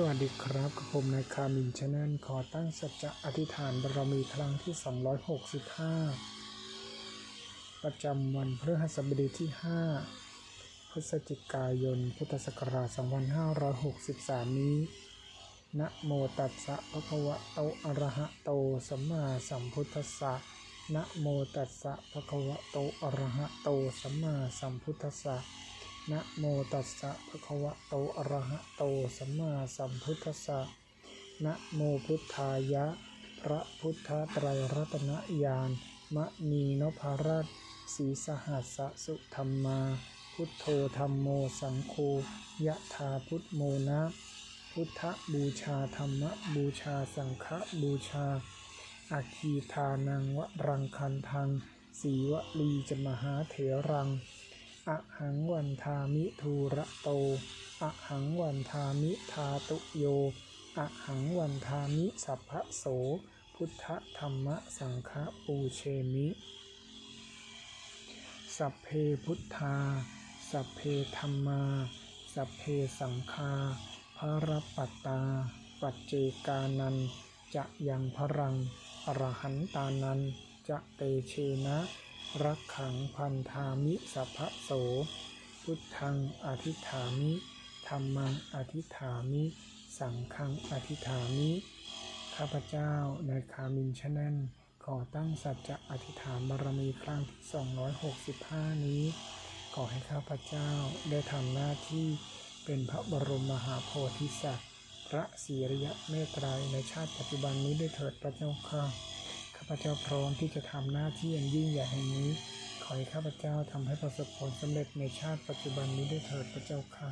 สวัสดีครับกับผมนายคามินชาแนลขอตั้งสัจจะอธิษฐานบารมีครั้งที่ 265 ประจำวันพฤหัสบดีที่ 5 พฤศจิกายน พุทธศักราช 2563 นี้ นะโมตัสสะภะคะวะโต อะระหะโต สัมมาสัมพุทธัสสะ นะโมตัสสะภะคะวะโต อะระหะโต สัมมาสัมพุทธัสสะ นะโมตัสสะภะคะวะโตอะระหะโตสัมมาสัมพุทธัสสะนะโมพุทธายะ พระพุทธไตรรัตนญาณมะนีนพรัตสีสหัสสะสุธรรมา พุทโธธรรมโมสังโฆยะธาพุทโมนะ พุทธบูชาธรรมบูชาสังฆบูชาอาคีทานังวรังคันทังสีวลีจมหาเถรัง อะหังวันทามิทูระโต อะหังวันทามิทาตุโย อะหังวันทามิสัพพะโส พุทธธรรมสังฆปูเชมิ สัพเพพุทธา สัพเพธรรมา สัพเพสังฆาภรปัตตา ปัจเจกานัน จะยังพรัง อรหันตานัน จะเตเชนะ รักขังพันธามิสัพพะโส พุทธังอธิฐามิธรรมังอธิฐามิ สังฆังอธิฐามิ ข้าพเจ้านายคามินชแนขอตั้งสัจจะอธิษฐานบารมีครั้งที่ 265 นี้ ขอให้ข้าพเจ้าได้ทำหน้าที่เป็นพระบรมมหาโพธิสัตว์ พระศรีริยะเมตไตรในชาติปัจจุบันนี้ด้วยเถิดพระเจ้าค่ะข้า พเจ้าพร้อมที่จะทำหน้าที่อย่างยิ่งใหญ่แห่งนี้ ขอให้ข้าพเจ้าทำให้ประสบผลสำเร็จในชาติปัจจุบันนี้ด้วยเถิดพระเจ้าค่ะ